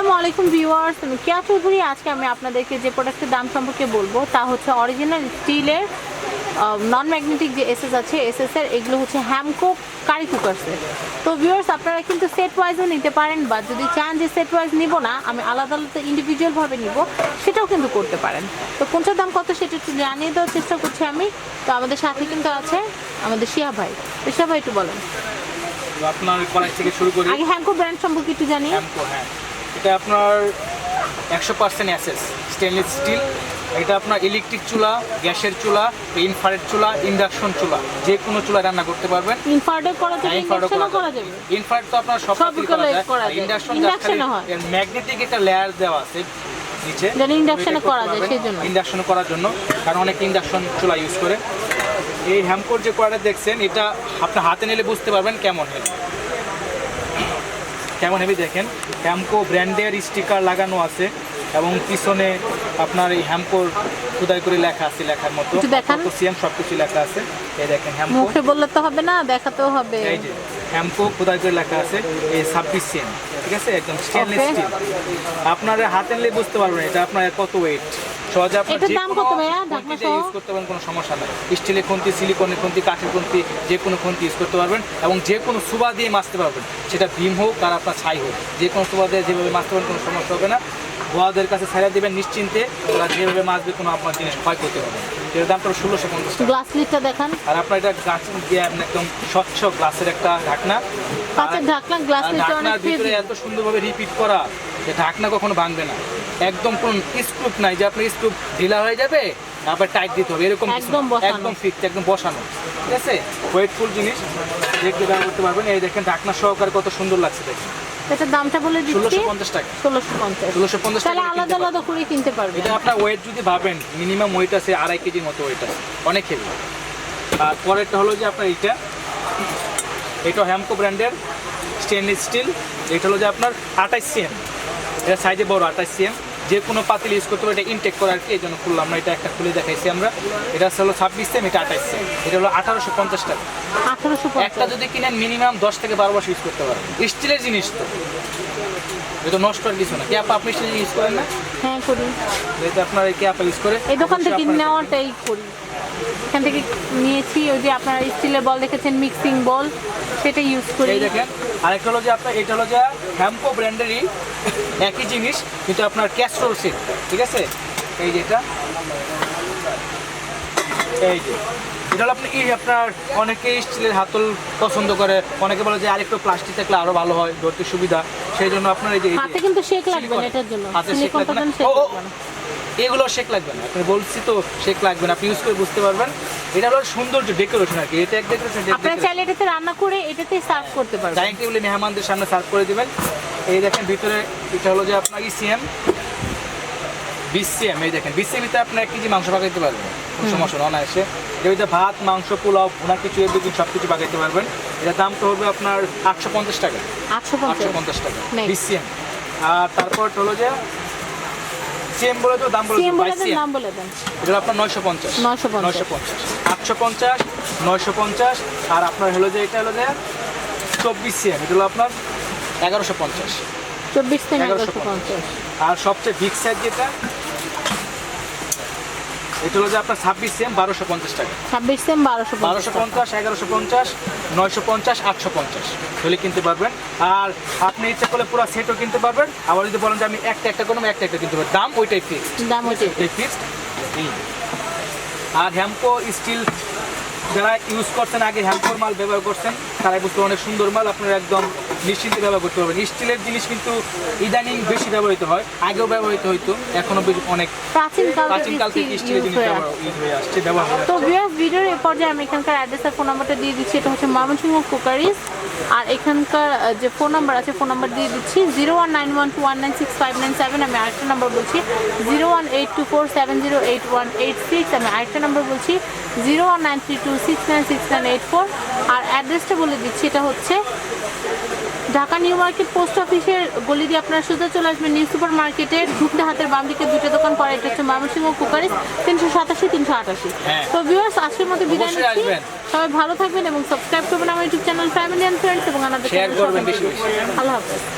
আসসালামু আলাইকুম ভিউয়ার্স আমি কিয়া চৌধুরী। আজকে আমি আপনাদেরকে যে প্রোডাক্টের দাম সম্পর্কে বলব তা হচ্ছে অরিজিনাল স্টিলের নন ম্যাগনেটিক যে এসএস আছে এসএস এর এগুলো হচ্ছে হ্যামকো কারি কুকার সেট তো ভিউয়ার্স আপনারা কিন্তু সেট ওয়াইজও নিতে পারেন বা যদি চান যে সেট ওয়াইজ নিব না আমি আলাদা আলাদা ইন্ডিভিজুয়ালভাবে নিব সেটাও কিন্তু করতে পারেন। তো কোনটার দাম কত সেটা একটু জানিয়ে দেওয়ার চেষ্টা করছি আমি। তো আমাদের সাথে কিন্তু আছে আমাদের শিয়া ভাই। তো শিয়া ভাই একটু বলেন। আপনার থেকে শুরু করি। আগে হ্যামকো ব্র্যান্ড সম্পর্কে একটু জানি হ্যামকো হ্যাঁ। এটা আপনার একশো পার্সেন্ট অ্যাসেস স্টেনলেস স্টিল এটা আপনার ইলেকট্রিক চুলা গ্যাসের চুলা ইনফ্রারেড চুলা ইন্ডাকশন চুলা যে কোনো চুলা রান্না করতে পারবেন। ইনফার্টে করা যাবে ইন্ডাকশনও করা যাবে। ইনফ্রারেড তো আপনার সব করা ইন্ডাকশন হয়। ম্যাগনেটিক একটা লেয়ার দেওয়া আছে নিচে। যেন induction করা যায়, সেই জন্য। ইন্ডাকশন করার জন্য কারণ অনেক ইন্ডাকশন চুলা ইউজ করে। এই হ্যামকোর যে কড়াটা দেখছেন এটা আপনার হাতে নিলে বুঝতে পারবেন কেমন হেভি কেমন হেভি দেখেন। হ্যামকো ব্র্যান্ডের স্টিকার লাগানো আছে এবং পিছনে আপনার এই হ্যামকোর খোদাই করে লেখা আছে লেখার মতো। সিএম সব কিছু লেখা আছে। এই দেখেন হ্যামকো মুখে বললে তো হবে না দেখাতেও হবে। এই যে হ্যামকো খোদাই করে লেখা আছে এই ছাব্বিশ সেম ঠিক আছে? একদম স্টেনলেস. স্টিল আপনার হাতে নিলে বুঝতে পারবেন এটা আপনার কত ওয়েট সহজে আপনার এটার দাম কত ভাইয়া? ঢাকনা সহ? ইউজ করতে পারবেন কোনো সমস্যা নাই। স্টিলের খুন্তি সিলিকনের খুন্তি কাঠের খুন্তি যে কোনো খুন্তি ইউজ করতে পারবেন এবং যে কোনো সুবা দিয়ে মাছতে পারবেন। সেটা ভীম হোক আর আপনার ছাই হোক। যে কোনো সুবা দিয়ে যেভাবে মাছতে পারবেন কোনো সমস্যা হবে না। গোয়াদের কাছে ছাড়া দিবেন নিশ্চিন্তে ওরা যেভাবে মাছবে কোনো আপনার জিনিস ক্ষয় করতে হবে না। এটার দামটা ষোলোশো পঞ্চাশ গ্লাস লিডটা দেখান। আর আপনার এটা গাছ দিয়ে একদম স্বচ্ছ গ্লাসের একটা ঢাকনা। কাঁচের ঢাকনা গ্লাস আর অনেক ঢাকনার ভিতরে এত সুন্দরভাবে রিপিট করা যে ঢাকনা কখনো ভাঙবে না। একদম কোন স্ক্রুপ নাই যে আপনার স্ক্রুপ ঢিলা হয়ে যাবে আবার টাইট দিতে হবে। এরকম একদম। একদম ফিক্সড একদম বসানো। ঠিক আছে? ওয়েটফুল জিনিস। দেখতে ব্যবহার করতে পারবেন। এই দেখেন ঢাকনা সহকারে কত সুন্দর লাগছে দেখেন। এটার দামটা বলে দিচ্ছি। ষোলোশো পঞ্চাশ টাকা। ষোলোশো পঞ্চাশ। ষোলোশো পঞ্চাশ তাহলে টাকা আলাদা আলাদা করে কিনতে পারবেন। এটা আপনার ওয়েট যদি ভাবেন মিনিমাম ওয়েট আছে আড়াই কেজির মতো ওয়েট আছে। অনেক হেভি আর পরেরটা হলো যে আপনার এইটা। এটা হ্যামকো ব্র্যান্ডের স্টেনলেস স্টিল এটা হলো যে আপনার আঠাইশ সিএম এটা সাইজে বড় আঠাইশ সিএম যে কোনো পাতিল ইউজ করতে পারে এটা ইনটেক করার কি এই জন্য খুললাম না এটা একটা খুলে দেখাইছি আমরা। এটা হলো ছাব্বিশ সেম এটা আঠাইশ সেম এটা হলো আঠারোশো পঞ্চাশ টাকা। আঠারোশো একটা যদি কিনেন মিনিমাম দশ থেকে বারো বছর ইউজ করতে পারেন। স্টিলের জিনিস তো। এটা নষ্ট আর কিছু না। কি আপা আপনি স্টিল ইউজ করেন না। হ্যাঁ করি। এটা আপনার কি আপা ইউজ করে? এই দোকান থেকে নেওয়াটাই করি। এখান থেকে নিয়েছি ওই যে আপনারা স্টিলের বল দেখেছেন মিক্সিং বল সেটা ইউজ করি। এই দেখেন আরেকটা হলো যে আপনার এটা হলো যে হ্যাম্পো ব্র্যান্ডেরই একই জিনিস কিন্তু আপনার ক্যাস্ট্রোল সেট ঠিক আছে? এই যেটা এই যে। এটা হলো আপনি আপনার অনেকে স্টিলের হাতল পছন্দ করে। অনেকে বলে যে আরেকটু প্লাস্টিক থাকলে আরও ভালো হয় ধরতে সুবিধা। সেই জন্য আপনার এই যে হাতে কিন্তু শেক লাগবে না এটার জন্য। হাতে শেক লাগবে না। এগুলো শেক লাগবে না। আপনি বলছি তো শেক লাগবে না। আপনি ইউজ করে বুঝতে পারবেন। এটা হলো সৌন্দর্য ডেকোরেশন আর কি। এটা এক ডেকোরেশন আপনারা চাইলে এটাতে রান্না করে এটাতে সার্ভ করতে পারবেন। ডাইনিং টেবিলে মেহমানদের সামনে সার্ভ করে দিবেন। এই দেখেন ভিতরে এটা হলো যে আপনার ইসিএম বিসিএম এই দেখেন। বিসিএম তে আপনি এক কেজি মাংস পাকাইতে পারবেন। সমস্যা অনায়াসে। এর ভাত মাংস পোলাও ভুনা কিছু এভরিথিং সব কিছু পাকাইতে পারবেন। এটার দাম তো হবে আপনার আটশো পঞ্চাশ টাকা। আটশো পঞ্চাশ। টাকা. বিসিএম আর তারপর হলো যে সিএম বলে তো দাম বলে সিএম বলে দেন বলে দেন। এটা আপনার নয়শো পঞ্চাশ। 950 নয়শো পঞ্চাশ। আটশো পঞ্চাশ নয়শো পঞ্চাশ। আর আপনার হলো যে এটা হলো যে চব্বিশ সিএম এটা হলো আপনার এগারোশো পঞ্চাশ। এগারোশো পঞ্চাশ। আর সবচেয়ে বিগ সাইজ যেটা এটা হলো যে আপনার ছাব্বিশ সিএম বারোশো পঞ্চাশ টাকা। ছাব্বিশ সেম বারোশো বারোশো পঞ্চাশ এগারোশো পঞ্চাশ নয়শো পঞ্চাশ আটশো পঞ্চাশ। হলে কিনতে পারবেন। আর আপনি ইচ্ছা করলে পুরো সেটও কিনতে পারবেন। আবার যদি বলেন যে আমি একটা একটা করব একটা একটা কিনতে পারবেন। দাম ওইটাই ফিক্সড দাম ওইটাই ফিক্সড আর হ্যাম্পো স্টিল যারা ইউজ করছেন আগে হ্যাম্পোর মাল ব্যবহার করছেন তারাই বুঝতে অনেক সুন্দর মাল। আপনার একদম নিশ্চিন্তে ব্যবহার করতে পারবেন। স্টিলের জিনিস কিন্তু ইদানিং বেশি ব্যবহৃত হয় আগেও ব্যবহৃত হইতো এখনও বেশ অনেক প্রাচীন কাল প্রাচীন থেকে স্টিলের জিনিস হয়ে আসছে ব্যবহার তো। ভিউয়ার্স ভিডিওর এই পর্যায়ে আমি এখানকার অ্যাড্রেস আর ফোন নাম্বারটা দিয়ে দিচ্ছি এটা হচ্ছে ময়মনসিংহ কুকারিজ। আর এখানকার যে ফোন নাম্বার আছে ফোন নাম্বার দিয়ে দিচ্ছি zero one nine one two one nine six five nine seven আমি আরেকটা নাম্বার বলছি zero one eight two four seven zero eight one eight six আমি আরেকটা নাম্বার বলছি zero one nine three two six nine six nine eight four আর অ্যাড্রেসটা বলে দিচ্ছি এটা হচ্ছে ঢাকা নিউ মার্কেট পোস্ট অফিসের গলি দিয়ে আপনারা সোজা চলে আসবেন নিউ সুপার মার্কেটের ঢুকতে হাতের বাম দিকে দুটো দোকান পরে এটা হচ্ছে ময়মনসিংহ কুকারিস তিনশো সাতাশি তিনশো আটাশি। হ্যাঁ। তো ভিউয়ার্স আজকের মতো বিদায় নিচ্ছি। সবাই ভালো থাকবেন এবং সাবস্ক্রাইব করবেন আমার YouTube channel family and friends এবং আমাদের। আল্লাহ হাফেজ।